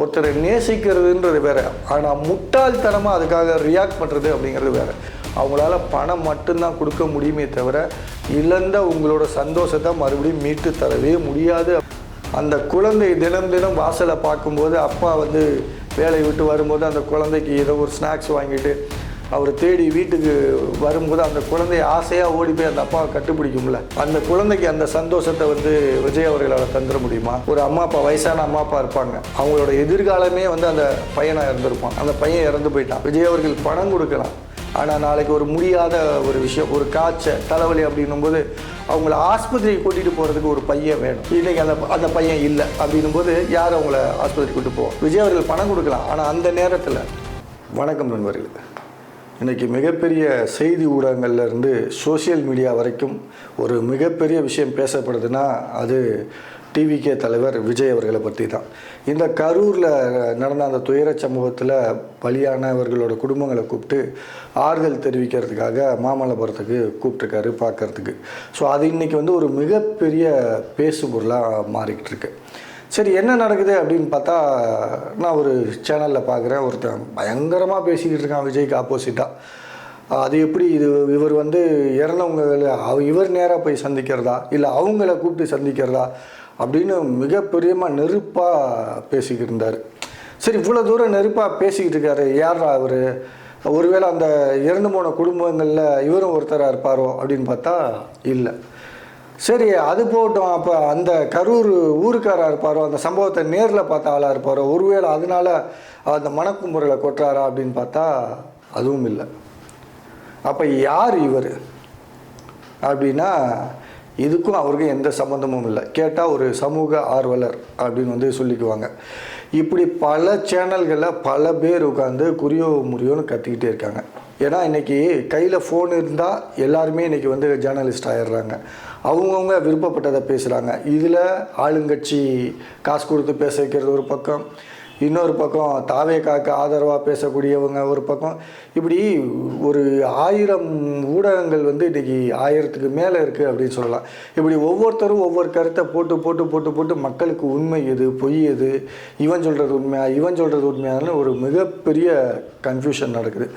ஒருத்தரை நேசிக்கிறதுன்றது வேற. ஆனால் முட்டாள்தனமாக அதுக்காக ரியாக்ட் பண்ணுறது அப்படிங்கிறது வேற. அவங்களால பணம் மட்டும்தான் கொடுக்க முடியுமே தவிர இழந்த உங்களோட சந்தோஷத்தை மறுபடியும் மீட்டு தரவே முடியாது. அந்த குழந்தை தினம் தினம் வாசலை பார்க்கும்போது அப்பா வந்து வேலையை விட்டு வரும்போது அந்த குழந்தைக்கு ஏதோ ஒரு ஸ்நாக்ஸ் வாங்கிட்டு அவர் தேடி வீட்டுக்கு வரும்போது அந்த குழந்தைய ஆசையாக ஓடி போய் அந்த அப்பாவை கட்டுப்பிடிக்கும்ல. அந்த குழந்தைக்கு அந்த சந்தோஷத்தை வந்து விஜய் அவர்களால் தந்துட முடியுமா? ஒரு அம்மா அப்பா வயசான அம்மா அப்பா இருப்பாங்க. அவங்களோட எதிர்காலமே வந்து அந்த பையனாக இறந்துருப்பான் அந்த பையன் இறந்து போயிட்டான். விஜய் அவர்கள் பணம் கொடுக்கலாம். ஆனால் நாளைக்கு ஒரு முடியாத ஒரு விஷயம் ஒரு காய்ச்சல் தலைவலி அப்படின்னும் போது அவங்கள ஆஸ்பத்திரிக்கு கூட்டிகிட்டு போகிறதுக்கு ஒரு பையன் வேணும். இன்னைக்கு அந்த அந்த பையன் இல்லை அப்படின்னும் போது யார் அவங்கள ஆஸ்பத்திரிக்கு கூட்டு போவோம் விஜய் அவர்கள் பணம் கொடுக்கலாம். ஆனால் அந்த நேரத்தில் வணக்கம் நண்பர்களே. இன்றைக்கி மிகப்பெரிய செய்தி ஊடகங்கள்லேருந்து சோசியல் சோஷியல் மீடியா வரைக்கும் ஒரு மிகப்பெரிய விஷயம் பேசப்படுதுன்னா அது டிவிகே தலைவர் விஜய் அவர்களை பற்றி தான் இந்த கரூரில் நடந்த அந்த துயர சம்பவத்தில் பலியானவர்களோட குடும்பங்களை கூப்பிட்டு ஆறுதல் தெரிவிக்கிறதுக்காக மாமல்லபுரத்துக்கு கூப்பிட்டுருக்காரு பார்க்கறதுக்கு ஸோ அது இன்றைக்கி வந்து ஒரு மிகப்பெரிய பேசு பொருளாக மாறிக்கிட்டு இருக்கு சரி என்ன நடக்குது அப்படின்னு பார்த்தா நான் ஒரு சேனலில் பார்க்குறேன். ஒருத்தன் பயங்கரமாக பேசிக்கிட்டு இருக்கான் விஜய்க்கு ஆப்போசிட்டாக அது எப்படி இது இவர் வந்து இறந்தவங்க இவர் நேராக போய் சந்திக்கிறதா? இல்லை அவங்கள கூப்பிட்டு சந்திக்கிறதா? அப்படின்னு மிகப்பெரியமாக நெருப்பாக பேசிக்கிட்டு இருந்தார். சரி இவ்வளோ தூரம் நெருப்பாக பேசிக்கிட்டு இருக்காரு. யாரா அவர்? ஒருவேளை அந்த இறந்து போன குடும்பங்களில் இவரும் ஒருத்தராக இருப்பாரோ அப்படின்னு பார்த்தா இல்லை. சரி அது போகட்டும். அப்போ அந்த கரூர் ஊருக்காராக இருப்பாரோ அந்த சம்பவத்தை நேரில் பார்த்த ஆளாக இருப்பாரோ ஒருவேளை அதனால அந்த மணக்குமுறையில் கொட்டுறாரா அப்படின்னு பார்த்தா அதுவும் இல்லை. அப்போ யார் இவர்? அப்படின்னா இதுக்கும் அவருக்கும் எந்த சம்மந்தமும் இல்லை. கேட்டால் ஒரு சமூக ஆர்வலர் அப்படின்னு வந்து சொல்லிக்குவாங்க. இப்படி பல சேனல்களில் பல பேர் உட்காந்து குறியோ முறியோன்னு கத்திக்கிட்டே இருக்காங்க. ஏன்னா இன்றைக்கி கையில் ஃபோன் இருந்தால் எல்லாருமே இன்றைக்கி வந்து ஜேர்னலிஸ்ட் ஆயிடுறாங்க. அவங்கவுங்க விருப்பப்பட்டதை பேசுகிறாங்க இதில் ஆளுங்கட்சி காசு கொடுத்து பேச வைக்கிறது ஒரு பக்கம். இன்னொரு பக்கம் தாவேக்காக்கு ஆதரவாக பேசக்கூடியவங்க ஒரு பக்கம். இப்படி ஒரு ஆயிரம் ஊடகங்கள் வந்து இன்றைக்கி ஆயிரத்துக்கு மேலே இருக்குது அப்படின்னு சொல்லலாம். இப்படி ஒவ்வொருத்தரும் ஒவ்வொரு கருத்தை போட்டு போட்டு போட்டு போட்டு மக்களுக்கு உண்மை எது பொய் எது இவன் சொல்கிறது உண்மையாக இவன் சொல்கிறது உண்மையான்னு ஒரு மிகப்பெரிய கன்ஃபியூஷன் நடக்குது.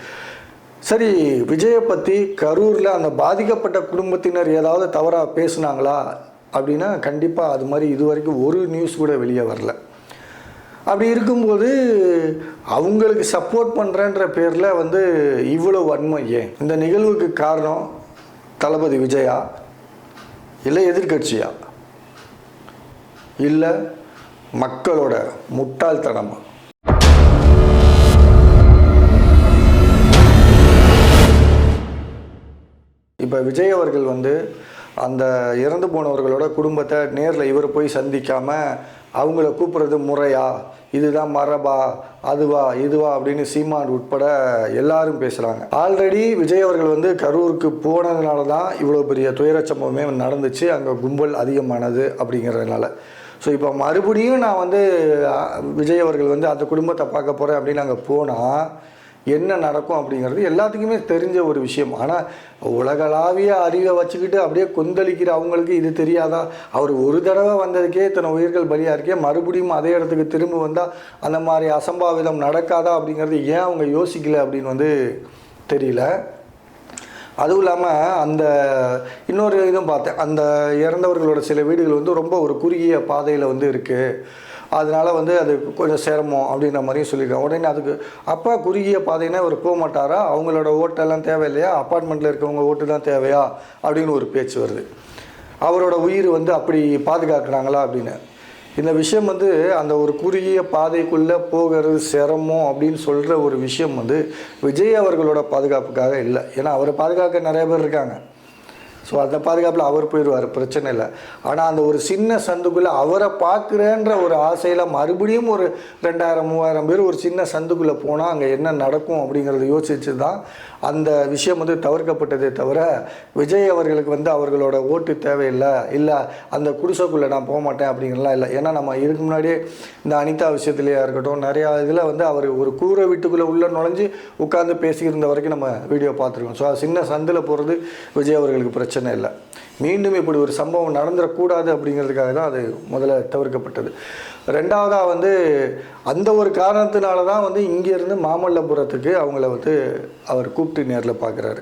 சரி விஜயை பற்றி கரூரில் அந்த பாதிக்கப்பட்ட குடும்பத்தினர் ஏதாவது தவறாக பேசுனாங்களா? அப்படின்னா கண்டிப்பாக அது மாதிரி இது வரைக்கும் ஒரு நியூஸ் கூட வெளியே வரல. அப்படி இருக்கும்போது அவங்களுக்கு சப்போர்ட் பண்ணுறேன்ற பேரில் வந்து இவ்வளோ வன்மை ஏன்? இந்த நிகழ்வுக்கு காரணம் தளபதி விஜயா? இல்லை எதிர்கட்சியா இல்லை மக்களோட முட்டாள்தனமா? இப்போ விஜய் அவர்கள் வந்து அந்த இறந்து போனவர்களோட குடும்பத்தை நேரில் இவர் போய் சந்திக்காமல் அவங்கள கூப்பிட்றது முறையா இதுதான் மரபா அதுவா இதுவா அப்படின்னு சீமான் உட்பட எல்லாரும் பேசுகிறாங்க ஆல்ரெடி விஜய் அவர்கள் வந்து கரூருக்கு போனதுனால தான் இவ்வளோ பெரிய துயரச் சம்பவமே நடந்துச்சு அங்கே கும்பல் அதிகமானது அப்படிங்கிறதுனால. ஸோ இப்போ மறுபடியும் நான் வந்து விஜய் அவர்கள் வந்து அந்த குடும்பத்தை பார்க்க போகிறேன் அப்படின்னு அங்கே போனால் என்ன நடக்கும் அப்படிங்கிறது எல்லாத்துக்குமே தெரிஞ்ச ஒரு விஷயம். ஆனால் உலகளாவிய அறிவை வச்சுக்கிட்டு அப்படியே கொந்தளிக்கிற அவங்களுக்கு இது தெரியாதா? அவர் ஒரு தடவை வந்ததுக்கே இத்தனை உயிர்கள் பலியாக இருக்கே மறுபடியும் அதே இடத்துக்கு திரும்ப வந்தால் அந்த மாதிரி அசம்பாவிதம் நடக்காதா அப்படிங்கிறது ஏன் அவங்க யோசிக்கல அப்படின்னு வந்து தெரியல. அதுவும் இல்லாமல் அந்த இன்னொரு இதுவும் பார்த்தேன். அந்த இறந்தவர்களோட சில வீடுகள் வந்து ரொம்ப ஒரு குறுகிய பாதையில் வந்து இருக்குது அதனால வந்து அது கொஞ்சம் சிரமம் அப்படின்ற மாதிரியும் சொல்லியிருக்காங்க. உடனே அதுக்கு அப்பா குறுகிய பாதைன்னா அவர் போக மாட்டாரா? அவங்களோட ஓட்டெல்லாம் தேவையில்லையா? அப்பார்ட்மெண்ட்டில் இருக்கவங்க ஓட்டு தான் தேவையா? அப்படின்னு ஒரு பேச்சு வருது. அவரோட உயிர் வந்து அப்படி பாதுகாக்கிறாங்களா அப்படின்னு. இந்த விஷயம் வந்து அந்த ஒரு குறுகிய பாதைக்குள்ளே போகிறது சிரமம் அப்படின்னு சொல்கிற ஒரு விஷயம் வந்து விஜய் அவர்களோட பாதுகாப்புக்காக இல்லை. ஏன்னா அவரை பாதுகாக்க நிறைய பேர் இருக்காங்க. ஸோ அந்த பாதுகாப்பில் அவர் போயிடுவார் பிரச்சனை இல்லை. ஆனால் அந்த ஒரு சின்ன சந்துக்குள்ளே அவரை பார்க்குறேன்ற ஒரு ஆசையில் மறுபடியும் ஒரு ரெண்டாயிரம் மூவாயிரம் பேர் ஒரு சின்ன சந்துக்குள்ளே போனால் அங்கே என்ன நடக்கும் அப்படிங்கிறத யோசிச்சு தான் அந்த விஷயம் வந்து தவிர்க்கப்பட்டதே தவிர விஜய் அவர்களுக்கு வந்து அவர்களோட ஓட்டு தேவையில்லை இல்லை அந்த குடிசைக்குள்ளே நான் போக மாட்டேன் அப்படிங்கிறலாம் இல்லை. ஏன்னா நம்ம இதுக்கு முன்னாடியே இந்த அனிதா விஷயத்துலேயே இருக்கட்டும் நிறையா இதில் வந்து அவர் ஒரு கூரை வீட்டுக்குள்ளே உள்ளே நுழைஞ்சு உட்காந்து பேசியிருந்த வரைக்கும் நம்ம வீடியோ பார்த்துருக்கோம். ஸோ சின்ன சந்தில் போகிறது விஜய் அவர்களுக்கு பிரச்சனை பிரச்சனை இல்லை. மீண்டும் இப்படி ஒரு சம்பவம் நடந்துடக்கூடாது அப்படிங்கிறதுக்காக தான் அது முதல்ல தவிர்க்கப்பட்டது. ரெண்டாவதாக வந்து அந்த ஒரு காரணத்தினால தான் வந்து இங்கேருந்து மாமல்லபுரத்துக்கு அவங்கள வந்து அவர் கூப்பிட்டு நேரில் பார்க்குறாரு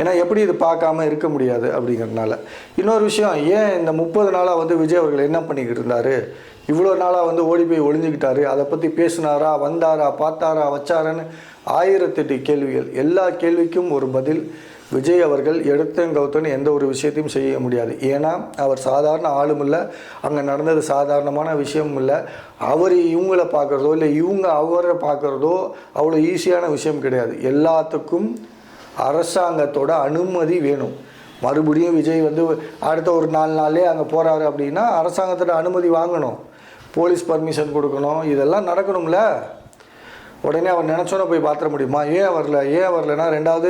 ஏன்னா எப்படி இது பார்க்காம இருக்க முடியாது அப்படிங்கிறதுனால. இன்னொரு விஷயம் ஏன் இந்த முப்பது நாளாக வந்து விஜய் அவர்கள் என்ன பண்ணிக்கிட்டு இருந்தார்? இவ்வளோ நாளாக வந்து ஓடி போய் ஒளிஞ்சிக்கிட்டாரு. அதை பற்றி பேசினாரா வந்தாரா பார்த்தாரா வச்சாரான்னு ஆயிரத்தெட்டு கேள்விகள். எல்லா கேள்விக்கும் ஒரு பதில். விஜய் அவர்கள் எடுத்தன் கௌத்தன் எந்த ஒரு விஷயத்தையும் செய்ய முடியாது. ஏன்னா அவர் சாதாரண ஆளும் இல்லை. அங்கே நடந்தது சாதாரணமான விஷயமும் இல்லை. அவர் இவங்கள பார்க்குறதோ இல்லை இவங்க அவரை பார்க்குறதோ அவ்வளோ ஈஸியான விஷயம் கிடையாது. எல்லாத்துக்கும் அரசாங்கத்தோட அனுமதி வேணும். மறுபடியும் விஜய் வந்து அடுத்த ஒரு நாலு நாளே அங்கே போகிறாரு அப்படின்னா அரசாங்கத்தோட அனுமதி வாங்கணும். போலீஸ் பர்மிஷன் கொடுக்கணும். இதெல்லாம் நடக்கணும்ல. உடனே அவர் நினச்சோன்னே போய் பார்த்துட முடியுமா? ஏன் வரல ஏன் வரலன்னா ரெண்டாவது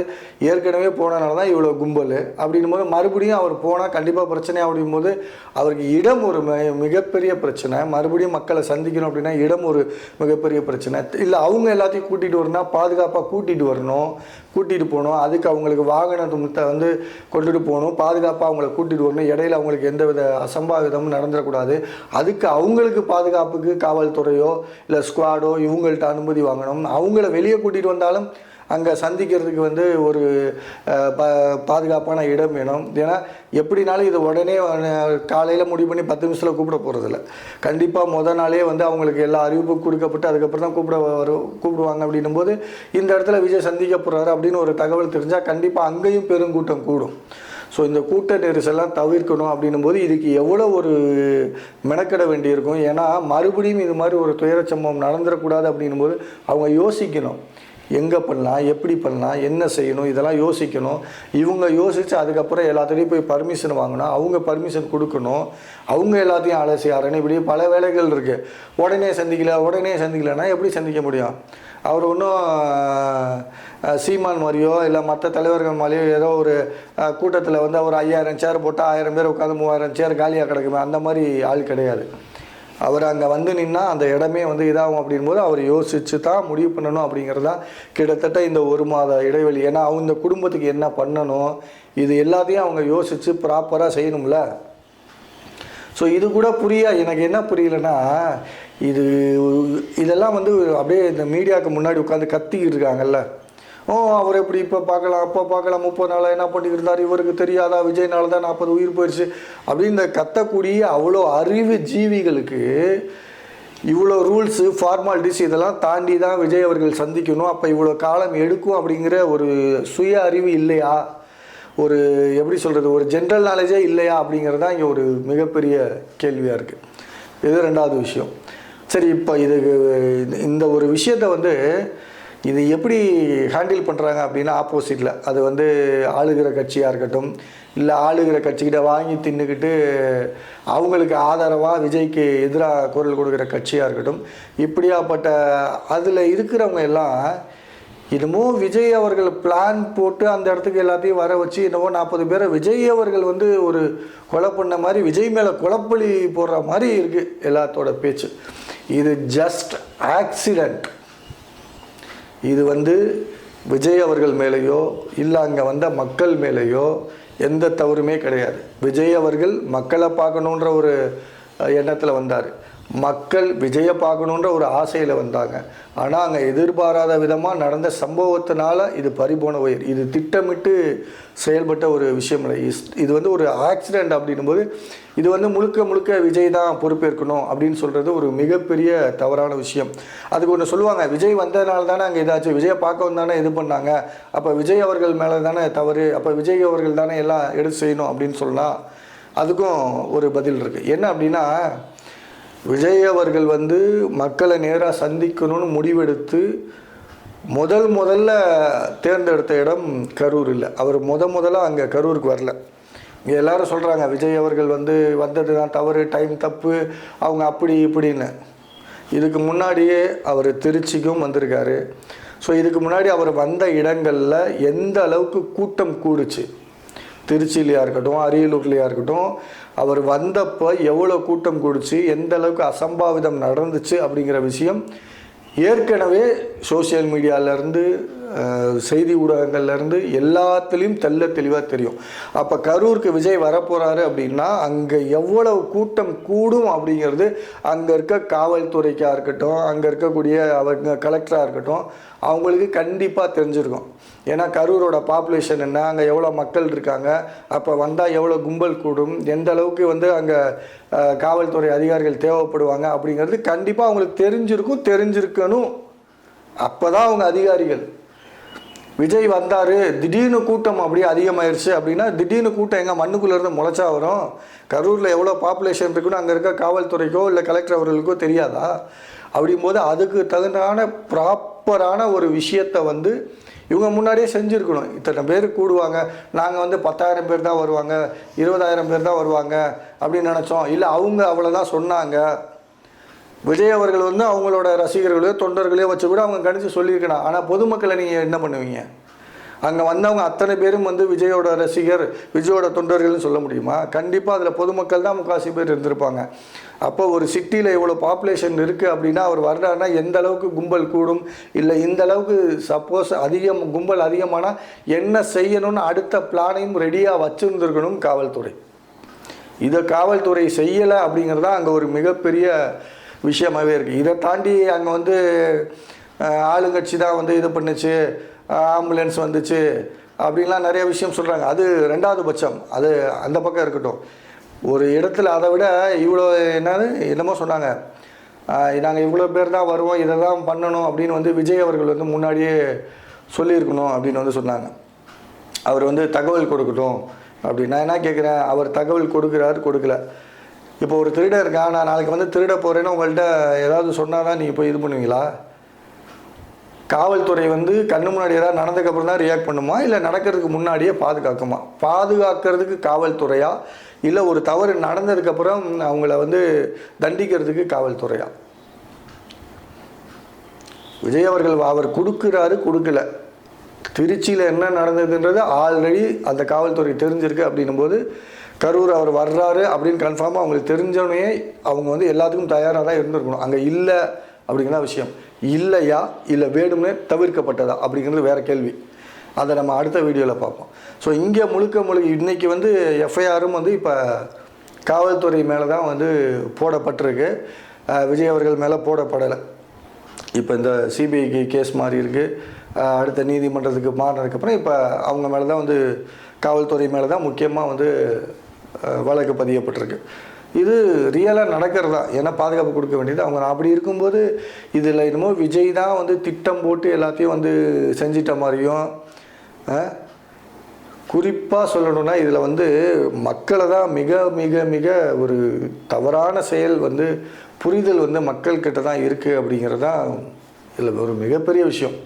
ஏற்கனவே போனனால தான் இவ்வளோ கும்பல். அப்படின்னும் போது மறுபடியும் அவர் போனால் கண்டிப்பாக பிரச்சனை அப்படிங்கும்போது அவருக்கு இடம் ஒரு மிகப்பெரிய பிரச்சனை. மறுபடியும் மக்களை சந்திக்கணும் அப்படின்னா இடம் ஒரு மிகப்பெரிய பிரச்சனை. இல்லை அவங்க எல்லாத்தையும் கூட்டிகிட்டு வரணும்னா பாதுகாப்பாக கூட்டிகிட்டு வரணும். கூட்டிகிட்டு போகணும். அதுக்கு அவங்களுக்கு வாகனத்தை வந்து கொண்டுட்டு போகணும். பாதுகாப்பாக அவங்கள கூட்டிகிட்டு வரணும். இடையில அவங்களுக்கு எந்த வித அசம்பாவிதமும் நடந்துடக்கூடாது. அதுக்கு அவங்களுக்கு பாதுகாப்புக்கு காவல்துறையோ இல்லை ஸ்குவாடோ இவங்கள்ட்ட அனுமதி வாங்கணும். அவங்கள வெளியே கூட்டிகிட்டு வந்தாலும் அங்கே சந்திக்கிறதுக்கு வந்து ஒரு ப பாதுகாப்பான இடம் வேணும். ஏன்னா எப்படினாலும் இது உடனே காலையில் முடிவு பண்ணி பத்து நிமிஷத்தில் கூப்பிட போகிறதில்ல கண்டிப்பாக முத நாளே வந்து அவங்களுக்கு எல்லா அறிவிப்பும் கொடுக்கப்பட்டு அதுக்கப்புறம் தான் கூப்பிட வரும் கூப்பிடுவாங்க அப்படின்னும் போது இந்த இடத்துல விஜய் சந்திக்க போகிறாரு அப்படின்னு ஒரு தகவல் தெரிஞ்சால் கண்டிப்பாக அங்கேயும் பெருங்கூட்டம் கூடும். ஸோ இந்த கூட்ட நெரிசலாம் தவிர்க்கணும் அப்படின்னும் போது இதுக்கு எவ்வளோ ஒரு மெனக்கிட வேண்டியிருக்கும்? ஏன்னா மறுபடியும் இது மாதிரி ஒரு துயரச்சம்பவம் நடந்துடக்கூடாது அப்படின்னும் போது அவங்க யோசிக்கணும். எங்கே பண்ணலாம் எப்படி பண்ணலாம் என்ன செய்யணும் இதெல்லாம் யோசிக்கணும். இவங்க யோசித்து அதுக்கப்புறம் எல்லாத்துலேயும் போய் பர்மிஷன் வாங்கணும் அவங்க பர்மிஷன் கொடுக்கணும். அவங்க எல்லாத்தையும் அலசி ஆரணும் இப்படி பல வேலைகள் இருக்குது உடனே சந்திக்கல உடனே சந்திக்கலைன்னா எப்படி சந்திக்க முடியும்? அவர் ஒன்றும் சீமான் மாதிரியோ இல்லை மற்ற தலைவர்கள் மாதிரியோ ஏதோ ஒரு கூட்டத்தில் வந்து அவர் ஐயாயிரம் சேர் போட்டால் ஆயிரம் பேர் உட்காந்து மூவாயிரம் சேர் காலியாக கிடக்குமே அந்த மாதிரி ஆள் கிடையாது. அவர் அங்கே வந்து நின்னா அந்த இடமே வந்து இதாகும் அப்படின்போது அவர் யோசித்து தான் முடிவு பண்ணணும் அப்படிங்கிறது தான் கிட்டத்தட்ட இந்த ஒரு மாத இடைவெளி. ஏன்னா அவங்க குடும்பத்துக்கு என்ன பண்ணணும்? இது எல்லாத்தையும் அவங்க யோசித்து ப்ராப்பராக செய்யணும்ல. ஸோ இது கூட புரியா? எனக்கு என்ன புரியலன்னா இது இதெல்லாம் வந்து அப்படியே இந்த மீடியாவுக்கு முன்னாடி உட்காந்து கத்திக்கிட்டு இருக்காங்கல்ல. ஓ அவர் எப்படி இப்போ பார்க்கலாம் அப்போ பார்க்கலாம் முப்பது நாளாக என்ன பண்ணிக்கிட்டு இருந்தார் இவருக்கு தெரியாதா விஜய்னால தான் நாற்பது உயிர் போயிடுச்சு அப்படின்னு இந்த கத்தக்கூடிய அவ்வளோ அறிவு ஜீவிகளுக்கு இவ்வளோ ரூல்ஸு ஃபார்மாலிட்டிஸ் இதெல்லாம் தாண்டி தான் விஜய் அவர்கள் சந்திக்கணும். அப்போ இவ்வளோ காலம் எடுக்கும் அப்படிங்கிற ஒரு சுய அறிவு இல்லையா? ஒரு எப்படி சொல்கிறது ஒரு ஜென்ரல் நாலேஜே இல்லையா அப்படிங்கிறது தான் இங்கே ஒரு மிகப்பெரிய கேள்வியாக இருக்குது இது ரெண்டாவது விஷயம். சரி இப்போ இதுக்கு இந்த ஒரு விஷயத்தை வந்து இது எப்படி ஹேண்டில் பண்ணுறாங்க அப்படின்னா ஆப்போசிட்டில் அது வந்து ஆளுகிற கட்சியாக இருக்கட்டும் இல்லை ஆளுகிற கட்சிக்கிட்ட வாங்கி தின்னுக்கிட்டு அவங்களுக்கு ஆதரவாக விஜய்க்கு எதிராக குரல் கொடுக்குற கட்சியாக இருக்கட்டும் இப்படியாப்பட்ட அதில் இருக்கிறவங்க எல்லாம் என்னமோ விஜய் அவர்கள் பிளான் போட்டு அந்த இடத்துக்கு எல்லாத்தையும் வர வச்சு என்னவோ நாற்பது பேரை விஜய் அவர்கள் வந்து ஒரு கொலை பண்ண மாதிரி விஜய் மேலே குழப்பலி போடுற மாதிரி இருக்குது எல்லாத்தோட பேச்சு. இது ஜஸ்ட் ஆக்சிடெண்ட் இது வந்து விஜய் அவர்கள் மேலேயோ இல்லை அங்கே வந்த மக்கள் மேலேயோ எந்த தவறுமே கிடையாது. விஜய் அவர்கள் மக்களை பார்க்கணுன்ற ஒரு எண்ணத்தில் வந்தார். மக்கள் விஜயை பார்க்கணுன்ற ஒரு ஆசையில் வந்தாங்க. ஆனால் அங்கே எதிர்பாராத விதமாக நடந்த சம்பவத்தினால இது பறிபோன உயிர். இது திட்டமிட்டு செயல்பட்ட ஒரு விஷயம் இல்லை. இஸ்- இது வந்து ஒரு ஆக்சிடெண்ட் அப்படின்னும் போது இது வந்து முழுக்க முழுக்க விஜய் தான் பொறுப்பேற்கணும் அப்படின்னு சொல்கிறது ஒரு மிகப்பெரிய தவறான விஷயம். அதுக்கு ஒன்று சொல்லுவாங்க விஜய் வந்ததுனால தானே அங்கே இதாச்சு. விஜயை பார்க்க வந்தானே இது பண்ணாங்க. அப்போ விஜய் அவர்கள் மேலே தானே தவறு. அப்போ விஜய் அவர்கள் தானே எல்லாம் எடுத்து செய்யணும் அப்படின்னு சொல்லலாம் அதுக்கும் ஒரு பதில் இருக்குது என்ன அப்படின்னா விஜய் அவர்கள் வந்து மக்களை நேராக சந்திக்கணும்னு முடிவெடுத்து முதல் முதல்ல தேர்ந்தெடுத்த இடம் கரூர் இல்லை அவர் முத முதல்ல அங்கே கரூருக்கு வரல. இங்கே எல்லாரும் சொல்கிறாங்க விஜய் அவர்கள் வந்து வந்தது தான் தவறு டைம் தப்பு அவங்க அப்படி இப்படின்னு. இதுக்கு முன்னாடியே அவர் திருச்சிக்கும் வந்திருக்காரு. ஸோ இதுக்கு முன்னாடி அவர் வந்த இடங்களில் எந்த அளவுக்கு கூட்டம் கூடுச்சு? திருச்சியிலையாக இருக்கட்டும் அரியலூர்லையா இருக்கட்டும் அவர் வந்தப்போ எவ்வளோ கூட்டம் கூடுச்சு எந்த அளவுக்கு அசம்பாவிதம் நடந்துச்சு அப்படிங்கிற விஷயம் ஏற்கனவே சோஷியல் மீடியாவிலேருந்து செய்தி ஊடகங்கள்லேருந்து எல்லாத்துலேயும் தெல்ல தெளிவாக தெரியும். அப்போ கரூருக்கு விஜய் வரப்போகிறாரு அப்படின்னா அங்கே எவ்வளவு கூட்டம் கூடும் அப்படிங்கிறது அங்கே இருக்க காவல்துறைக்காக இருக்கட்டும் அங்கே இருக்கக்கூடிய அவங்க கலெக்டராக இருக்கட்டும் அவங்களுக்கு கண்டிப்பாக தெரிஞ்சிருக்கும். ஏன்னா கரூரோட பாப்புலேஷன் என்ன? அங்கே எவ்வளோ மக்கள் இருக்காங்க? அப்போ வந்தால் எவ்வளோ கும்பல் கூடும்? எந்த அளவுக்கு வந்து அங்கே காவல்துறை அதிகாரிகள் தேவைப்படுவாங்க? அப்படிங்கிறது கண்டிப்பாக அவங்களுக்கு தெரிஞ்சிருக்கும் தெரிஞ்சிருக்கணும். அப்போ தான் அவங்க அதிகாரிகள். விஜய் வந்தார் திடீர்னு கூட்டம் அப்படியே அதிகமாயிருச்சு அப்படின்னா திடீர்னு கூட்டம் எங்கே மண்ணுக்குள்ளேருந்து முளைச்சா வரும்? கரூரில் எவ்வளோ பாப்புலேஷன் இருக்குன்னு அங்கே இருக்க காவல்துறைக்கோ இல்லை கலெக்டர் அவர்களுக்கோ தெரியாதா? அப்படிங்கும்போது அதுக்கு தகுந்தான ப்ராப்பரான ஒரு விஷயத்தை வந்து இவங்க முன்னாடியே செஞ்சுருக்கணும். இத்தனை பேர் கூடுவாங்க. நாங்கள் வந்து பத்தாயிரம் பேர் தான் வருவாங்க. இருபதாயிரம் பேர் தான் வருவாங்க அப்படின்னு நினச்சோம். இல்லை அவங்க அவ்வளோதான் சொன்னாங்க. விஜய் அவர்கள் வந்து அவங்களோட ரசிகர்களையோ தொண்டர்களையோ வச்சு கூட அவங்க கணிச்சு சொல்லியிருக்கலாம் ஆனால் பொதுமக்களை நீங்கள் என்ன பண்ணுவீங்க? அங்கே வந்தவங்க அத்தனை பேரும் வந்து விஜயோட ரசிகர் விஜயோட தொண்டர்கள்னு சொல்ல முடியுமா? கண்டிப்பாக அதில் பொதுமக்கள் தான் முக்காசி பேர் இருந்திருப்பாங்க. அப்போ ஒரு சிட்டியில் இவ்வளோ பாப்புலேஷன் இருக்குது அப்படின்னா அவர் வர்றாருன்னா எந்த அளவுக்கு கும்பல் கூடும்? இல்லை இந்த அளவுக்கு சப்போஸ் அதிகம் கும்பல் அதிகமானால் என்ன செய்யணும்னு அடுத்த பிளானையும் ரெடியாக வச்சுருந்துருக்கணும் காவல்துறை. இதை காவல்துறை செய்யலை அப்படிங்கிறது தான் அங்கே ஒரு மிகப்பெரிய விஷயமாகவே இருக்குது இதை தாண்டி அங்கே வந்து ஆளுங்கட்சி தான் வந்து இது பண்ணுச்சு. ஆம்புலன்ஸ் வந்துச்சு. அப்படின்லாம் நிறைய விஷயம் சொல்கிறாங்க அது ரெண்டாவது பட்சம். அது அந்த பக்கம் இருக்கட்டும். ஒரு இடத்துல அதை விட இவ்வளோ என்னது? என்னமோ சொன்னாங்க. நாங்கள் இவ்வளோ பேர் தான் வருவோம். இதை தான் பண்ணணும் அப்படின்னு வந்து விஜய் அவர்கள் வந்து முன்னாடியே சொல்லியிருக்கணும் அப்படின்னு வந்து சொன்னாங்க. அவர் வந்து தகவல் கொடுக்கட்டும் அப்படி நான் என்ன கேட்குறேன்? அவர் தகவல் கொடுக்குறாரு கொடுக்கல. இப்போ ஒரு திருடர் இருக்கான். நான் நாளைக்கு வந்து திருட போகிறேன்னு உங்கள்கிட்ட ஏதாவது சொன்னால் தான் நீங்கள் போய் இது பண்ணுவீங்களா? காவல்துறை வந்து கண்ணு முன்னாடி ஏதாவது நடந்ததுக்கப்புறம் தான் ரியாக்ட் பண்ணுமா? இல்லை நடக்கிறதுக்கு முன்னாடியே பாதுகாக்குமா? பாதுகாக்கிறதுக்கு காவல்துறையா? இல்லை ஒரு தவறு நடந்ததுக்கப்புறம் அவங்கள வந்து தண்டிக்கிறதுக்கு காவல்துறையா? விஜய் அவர்கள் அவர் கொடுக்குறாரு கொடுக்கல. திருச்சியில் என்ன நடந்ததுன்றது ஆல்ரெடி அந்த காவல்துறை தெரிஞ்சிருக்கு அப்படின்னும் போது கரூர் அவர் வர்றாரு அப்படின்னு கன்ஃபார்மாக அவங்களுக்கு தெரிஞ்சவனே அவங்க வந்து எல்லாத்துக்கும் தயாராக தான் இருந்திருக்கணும். அங்கே இல்லை அப்படிங்கிற விஷயம். இல்லையா? இல்லை வேணும்னே தவிர்க்கப்பட்டதா? அப்படிங்கிறது வேறு கேள்வி. அதை நம்ம அடுத்த வீடியோவில் பார்ப்போம். ஸோ இங்கே முழுக்க முழுக்க இன்றைக்கி வந்து எஃப்ஐஆரும் வந்து இப்போ காவல்துறை மேலே தான் வந்து போடப்பட்டிருக்கு. விஜய் அவர்கள் மேலே போடப்படலை. இப்போ இந்த சிபிஐக்கு கேஸ் மாறி இருக்குது அடுத்த நீதிமன்றத்துக்கு மாறினதுக்கப்புறம் இப்போ அவங்க மேலே தான் வந்து காவல்துறை மேலே தான் முக்கியமாக வந்து வழக்கு பதியப்பட்டிருக்கு. இது ரியலாக நடக்கிறது? தான் ஏன்னா பாதுகாப்பு கொடுக்க வேண்டியது. அவங்க அப்படி இருக்கும்போது இதில் என்னமோ விஜய் தான் வந்து திட்டம் போட்டு எல்லாத்தையும் வந்து செஞ்சிட்ட மாதிரியும் குறிப்பாக சொல்லணும்னா இதில் வந்து மக்களை தான் மிக மிக மிக ஒரு தவறான செயல் வந்து புரிதல் வந்து மக்கள்கிட்ட தான் இருக்குது அப்படிங்கிறது தான் இதில் ஒரு மிகப்பெரிய விஷயம்.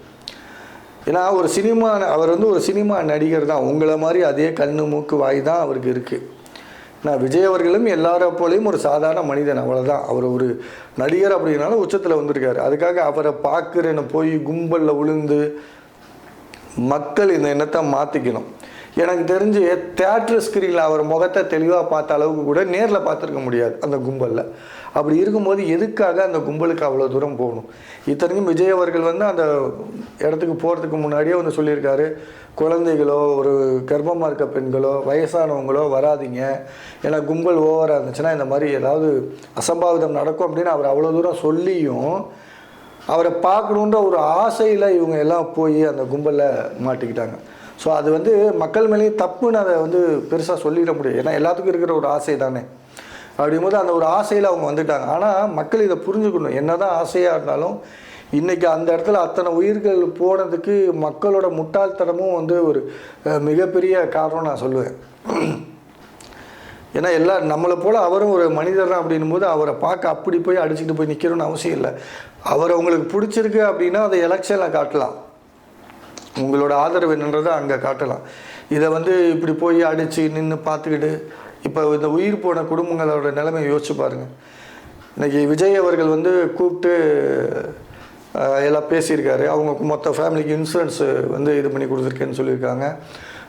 ஏன்னா ஒரு சினிமா அவர் வந்து ஒரு சினிமா நடிகர் தான். உங்களை மாதிரி அதே கண்ணு மூக்கு வாய் தான் அவருக்கு இருக்குது நான் விஜய் அவர்களும் எல்லாரை போலையும் ஒரு சாதாரண மனிதன் அவ்வளோதான் அவர் ஒரு நடிகர் அப்படிங்கிறனால உச்சத்தில் வந்திருக்காரு. அதுக்காக அவரை பார்க்குறேன்னு போய் கும்பலில் விழுந்து மக்கள் இந்த எண்ணத்தை மாற்றிக்கணும் எனக்கு தெரிஞ்சு தேட்டர் ஸ்க்ரீனில் அவர் முகத்தை தெளிவாக பார்த்த அளவுக்கு கூட நேரில் பார்த்துருக்க முடியாது அந்த கும்பலில். அப்படி இருக்கும்போது எதுக்காக அந்த கும்பலுக்கு அவ்வளோ தூரம் போகணும்? இத்தனைக்கும் விஜய் அவர்கள் வந்து அந்த இடத்துக்கு போகிறதுக்கு முன்னாடியே வந்து சொல்லியிருக்காரு குழந்தைகளோ ஒரு கர்ப்பமாக இருக்க பெண்களோ வயசானவங்களோ வராதீங்க. ஏன்னா கும்பல் ஓவராக இருந்துச்சுன்னா இந்த மாதிரி ஏதாவது அசம்பாவிதம் நடக்கும் அப்படின்னு அவர் அவ்வளோ தூரம் சொல்லியும் அவரை பார்க்கணுன்ற ஒரு ஆசையில் இவங்க எல்லாம் போய் அந்த கும்பலில் மாட்டிக்கிட்டாங்க. ஸோ அது வந்து மக்கள் மேலேயும் தப்புன்னு அதை வந்து பெருசாக சொல்லிட முடியும் ஏன்னா எல்லாத்துக்கும் இருக்கிற ஒரு ஆசை தானே. அப்படிங்கும்போது அந்த ஒரு ஆசையில் அவங்க வந்துட்டாங்க. ஆனால் மக்கள் இதை புரிஞ்சுக்கணும். என்ன தான் ஆசையாக இருந்தாலும் இன்றைக்கி அந்த இடத்துல அத்தனை உயிர்கள் போனதுக்கு மக்களோட முட்டாள்தனமும் வந்து ஒரு மிகப்பெரிய காரணம் நான் சொல்லுவேன். ஏன்னா எல்லா நம்மளை போல் அவரும் ஒரு மனிதர் தான் அப்படின்னும் போது அவரை பார்க்க அப்படி போய் அடிச்சுட்டு போய் நிற்கணும்னு அவசியம் இல்லை. அவர் உங்களுக்கு பிடிச்சிருக்கு அப்படின்னா அதை எலெக்ஷனில் காட்டலாம். உங்களோட ஆதரவு என்னன்றதை அங்கே காட்டலாம். இதை வந்து இப்படி போய் அடித்து நின்று பார்த்துக்கிட்டு இப்போ இந்த உயிர் போன குடும்பங்களோட நிலைமையை யோசிச்சு பாருங்கள் இன்றைக்கி விஜய் அவர்கள் வந்து கூப்பிட்டு எல்லாம் பேசியிருக்காரு. அவங்க மொத்த ஃபேமிலிக்கு இன்சூரன்ஸ் வந்து இது பண்ணி கொடுத்துருக்கேன்னு சொல்லியிருக்காங்க.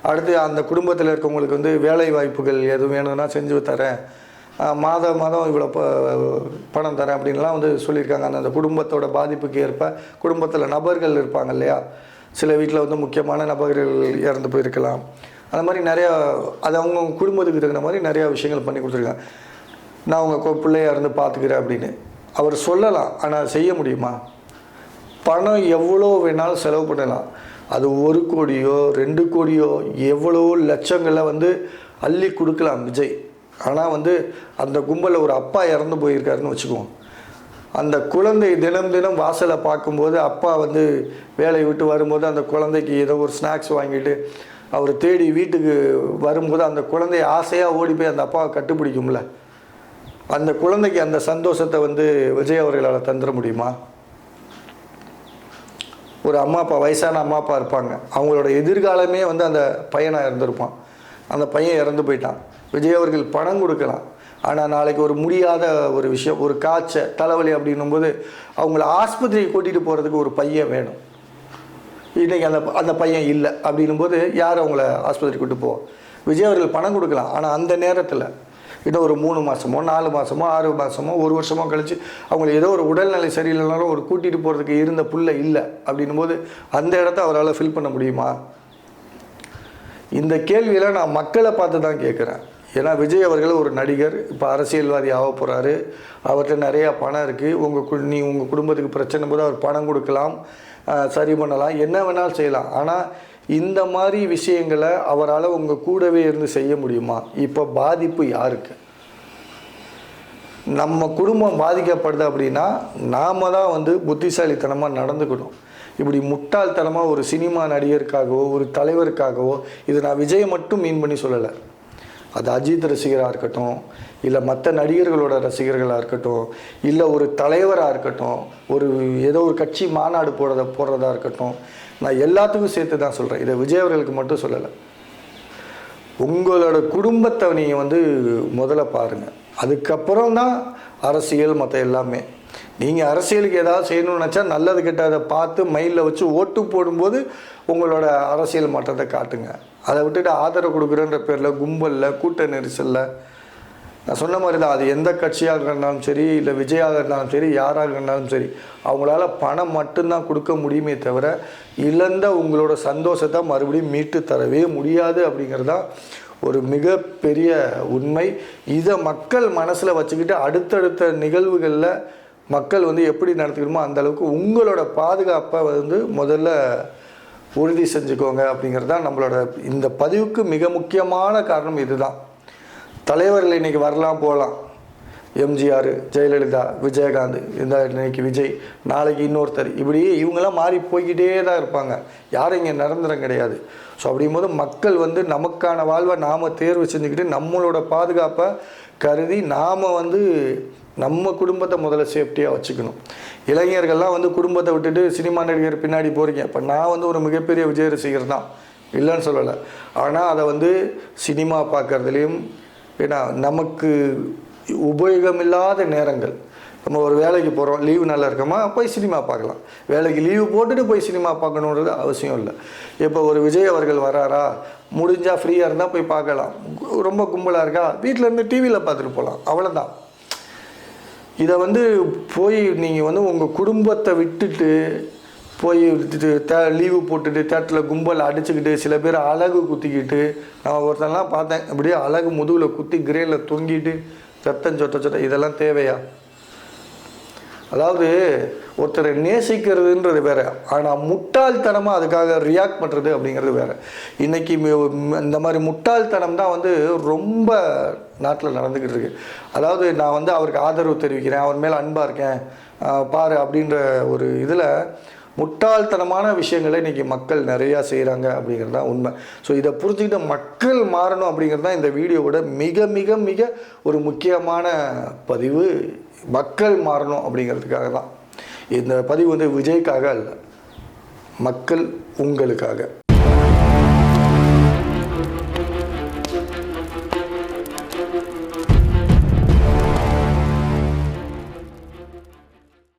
அடுத்து அந்த குடும்பத்தில் இருக்கவங்களுக்கு வந்து வேலை வாய்ப்புகள் எது வேணும்னா செஞ்சு தரேன். மாத மாதம் மாதம் இவ்வளோ ப பணம் தரேன் அப்படின்லாம் வந்து சொல்லியிருக்காங்க. அந்த அந்த குடும்பத்தோட பாதிப்புக்கு ஏற்ப குடும்பத்தில் நபர்கள் இருப்பாங்க இல்லையா? சில வீட்டில் வந்து முக்கியமான நபர்கள் இறந்து போயிருக்கலாம். அந்த மாதிரி நிறையா அது அவங்க குடும்பத்துக்கு தகுந்த மாதிரி நிறையா விஷயங்கள் பண்ணி கொடுத்துருக்காங்க. நான் உங்கள் பிள்ளையாக இருந்து பார்த்துக்கிறேன் அப்படின்னு. அவர் சொல்லலாம் ஆனால் செய்ய முடியுமா? பணம் எவ்வளோ வேணாலும் செலவு பண்ணலாம். அது ஒரு கோடியோ ரெண்டு கோடியோ எவ்வளோ லட்சங்களை வந்து அள்ளி கொடுக்கலாம் விஜய். ஆனால் வந்து அந்த கும்பலில் ஒரு அப்பா இறந்து போயிருக்காருன்னு வச்சுக்குவோம். அந்த குழந்தை தினம் தினம் வாசலை பார்க்கும்போது அப்பா வந்து வேலையை விட்டு வரும்போது அந்த குழந்தைக்கு ஏதோ ஒரு ஸ்நாக்ஸ் வாங்கிட்டு அவர் தேடி வீட்டுக்கு வரும்போது அந்த குழந்தைய ஆசையாக ஓடி போய் அந்த அப்பாவை கட்டுப்பிடிக்கும்ல. அந்த குழந்தைக்கு அந்த சந்தோஷத்தை வந்து விஜய் அவர்களால் தந்துட முடியுமா? ஒரு அம்மா அப்பா வயசான அம்மா அப்பா இருப்பாங்க. அவங்களோட எதிர்காலமே வந்து அந்த பையனாக இருந்திருப்பான். அந்த பையன் இறந்து போயிட்டான். விஜய் அவர்கள் பணம் கொடுக்கலாம். ஆனால் நாளைக்கு ஒரு முடியாத ஒரு விஷயம் ஒரு காய்ச்சல் தலைவலி அப்படின்னும் போது அவங்கள ஆஸ்பத்திரிக்கு கூட்டிகிட்டு போகிறதுக்கு ஒரு பையன் வேணும். இன்றைக்கி அந்த அந்த பையன் இல்லை அப்படின்னும் போது யார் அவங்கள ஆஸ்பத்திரி கூட்டு போவோம் விஜய் அவர்கள் பணம் கொடுக்கலாம். ஆனால் அந்த நேரத்தில் இன்னும் ஒரு மூணு மாதமோ நாலு மாதமோ ஆறு மாதமோ ஒரு வருஷமோ கழித்து அவங்களை ஏதோ ஒரு உடல்நிலை சரியில்லைனாலும் ஒரு கூட்டிகிட்டு போகிறதுக்கு இருந்த புள்ள இல்லை அப்படின்னும் போது அந்த இடத்த அவரால் ஃபில் பண்ண முடியுமா? இந்த கேள்வியில் நான் மக்களை பார்த்து தான் கேட்குறேன் ஏன்னா விஜய் அவர்கள் ஒரு நடிகர் இப்போ அரசியல்வாதி ஆக போகிறாரு அவர்கிட்ட நிறையா பணம் இருக்குது உங்கள் நீ உங்கள் குடும்பத்துக்கு பிரச்சனை போது அவர் பணம் கொடுக்கலாம் சரி பண்ணலாம். என்ன வேணாலும் செய்யலாம். ஆனால் இந்த மாதிரி விஷயங்களை அவரால் உங்கள் கூடவே இருந்து செய்ய முடியுமா? இப்போ பாதிப்பு யாருக்கு? நம்ம குடும்பம் பாதிக்கப்படுது அப்படின்னா நாம தான் வந்து புத்திசாலித்தனமாக நடந்துக்கணும். இப்படி முட்டாள்தனமாக ஒரு சினிமா நடிகருக்காகவோ ஒரு தலைவருக்காகவோ இது நான் விஜயை மட்டும் மீன் பண்ணி சொல்லலை. அது அஜித் ரசிகராக இருக்கட்டும் இல்லை மற்ற நடிகர்களோட ரசிகர்களாக இருக்கட்டும் இல்லை ஒரு தலைவராக இருக்கட்டும் ஒரு ஏதோ ஒரு கட்சி மாநாடு போடுறத போடுறதா இருக்கட்டும் நான் எல்லாத்துக்கும் சேர்த்து தான் சொல்கிறேன் இதை விஜய் அவர்களுக்கு மட்டும் சொல்லலை. உங்களோட குடும்பத்தை நீங்கள் வந்து முதல்ல பாருங்கள் அதுக்கப்புறம் தான் அரசியல் மற்ற எல்லாமே. நீங்கள் அரசியலுக்கு ஏதாவது செய்யணும்னு நினச்சா நல்லது கெட்டதை பார்த்து மைண்டில் வச்சு ஓட்டு போடும்போது உங்களோட அரசியல் மாற்றத்தை காட்டுங்க. அதை விட்டுட்டு ஆதரவு கொடுக்குறன்ற பேரில் கும்பலில் கூட்ட நெரிசலில். நான் சொன்ன மாதிரி தான் அது எந்த கட்சியாக இருந்தாலும் சரி இல்லை விஜயாக இருந்தாலும் சரி யாராக இருந்தாலும் சரி அவங்களால பணம் மட்டும்தான் கொடுக்க முடியுமே தவிர இழந்த உங்களோட சந்தோஷத்தை மறுபடியும் மீட்டு தரவே முடியாது அப்படிங்கிறது தான் ஒரு மிகப்பெரிய உண்மை. இதை மக்கள் மனசில் வச்சுக்கிட்டு அடுத்தடுத்த நிகழ்வுகளில் மக்கள் வந்து எப்படி நடத்திக்கணுமோ அந்த அளவுக்கு உங்களோட பாதுகாப்பை வந்து முதல்ல உறுதி செஞ்சுக்கோங்க அப்படிங்கிறது தான் நம்மளோட இந்த பதிவுக்கு மிக முக்கியமான காரணம் இதுதான். தலைவர்கள் இன்னைக்கு வரலாம் போகலாம். எம்ஜிஆர் ஜெயலலிதா விஜயகாந்த் இந்த இன்னைக்கு விஜய் நாளைக்கு இன்னொருத்தர். இப்படி இவங்கெல்லாம் மாறி போய்கிட்டே தான் இருப்பாங்க. யாரும் இங்கே நிரந்தரம் கிடையாது. ஸோ அப்படிங்கும்போது மக்கள் வந்து நமக்கான வாழ்வை நாம் தேர்வு செஞ்சுக்கிட்டு நம்மளோட பாதுகாப்பை கருதி நாம் வந்து நம்ம குடும்பத்தை முதல்ல சேஃப்டியாக வச்சுக்கணும். இளைஞர்கள்லாம் வந்து குடும்பத்தை விட்டுட்டு சினிமா நடிகர் பின்னாடி போகிறீங்க இப்போ நான் வந்து ஒரு மிகப்பெரிய விஜய் ரசிகர் தான். இல்லைன்னு சொல்லலை. ஆனால் அதை வந்து சினிமா பார்க்குறதுலேயும் ஏன்னா நமக்கு உபயோகமில்லாத நேரங்கள். நம்ம ஒரு வேலைக்கு போகிறோம் லீவு நல்லா இருக்கோமா? போய் சினிமா பார்க்கலாம். வேலைக்கு லீவு போட்டுட்டு போய் சினிமா பார்க்கணுன்றது அவசியம் இல்லை. இப்போ ஒரு விஜய் அவர்கள் வராரா? முடிஞ்சால் ஃப்ரீயாக இருந்தால் போய் பார்க்கலாம். ரொம்ப கும்பலாக இருக்கா? வீட்டில் இருந்து டிவியில் பார்த்துட்டு போகலாம் அவ்வளோதான் இதை வந்து போய் நீங்கள் வந்து உங்கள் குடும்பத்தை விட்டுட்டு போய் தே லீவு போட்டுட்டு தேட்டரில் கும்பல் அடிச்சுக்கிட்டு சில பேர் அழகு குத்திக்கிட்டு நான் ஒருத்தன்லாம் பார்த்தேன் அப்படியே அழகு முதுகில் குத்தி கிரேனில் தொங்கிட்டு ரத்தம் சொட்ட சொட்ட இதெல்லாம் தேவையா? அதாவது ஒருத்தரை நேசிக்கிறதுன்றது வேற. ஆனால் முட்டாள்தனமாக அதுக்காக ரியாக்ட் பண்ணுறது அப்படிங்கிறது வேற. இன்னைக்கு இந்த மாதிரி முட்டாள்தனம் தான் வந்து ரொம்ப நாட்டில் நடந்துக்கிட்டு இருக்கு. அதாவது நான் வந்து அவருக்கு ஆதரவு தெரிவிக்கிறேன் அவர் மேலே அன்பாக இருக்கேன் பாரு அப்படின்ற ஒரு இதில் முட்டாள்தனமான விஷயங்களை இன்றைக்கி மக்கள் நிறையா செய்கிறாங்க அப்படிங்கிறது தான் உண்மை. ஸோ இதை புரிஞ்சுக்கிட்டு மக்கள் மாறணும் அப்படிங்கிறது தான் இந்த வீடியோவோட மிக மிக மிக ஒரு முக்கியமான பதிவு. மக்கள் மாறணும் அப்படிங்கிறதுக்காக தான். இந்த பதிவு வந்து விஜய்க்காக அல்ல மக்கள் உங்களுக்காக.